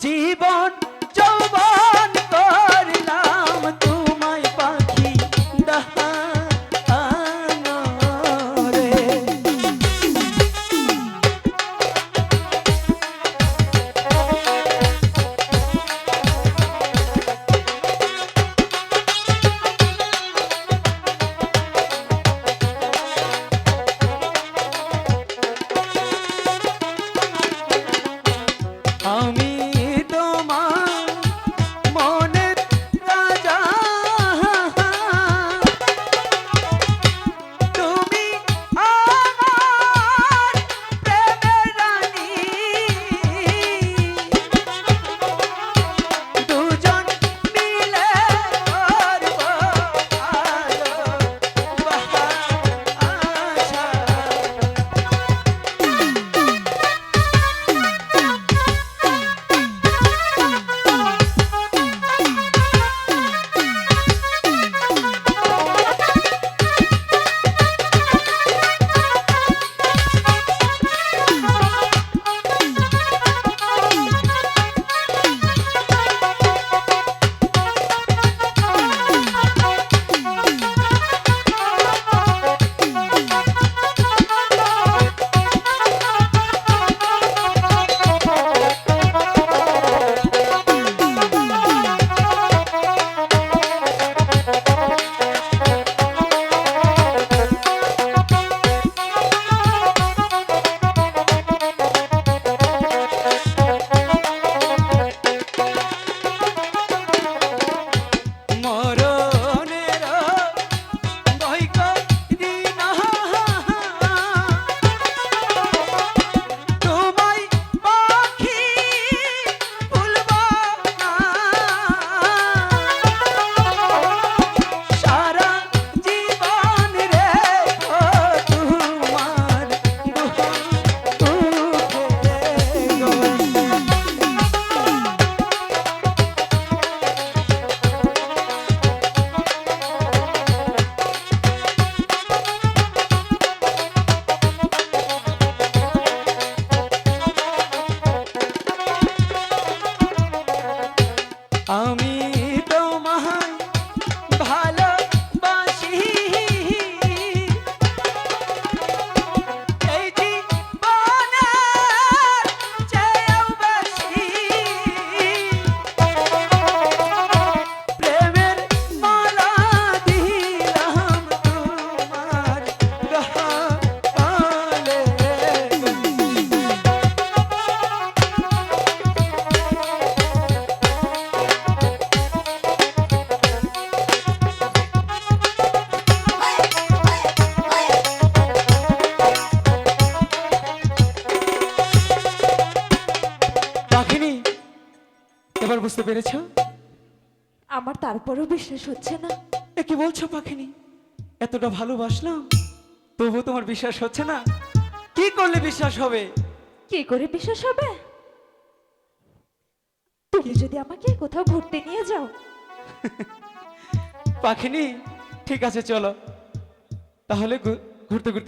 জীবন amor. Amém. এবার বুঝতে পেরেছ? আমার তারপরও বিশ্বাস হচ্ছে না। এ কি বলছো পাখিনি? এতটা ভালোবাসলাম তবু তোমার বিশ্বাস হচ্ছে না? কি করলে বিশ্বাস হবে? কি করে বিশ্বাস হবে? তুমি যদি আমাকে কোথাও ঘুরতে নিয়ে যাও। পাখিনি ঠিক আছে চলো। তাহলে ঘুরতে ঘুরতে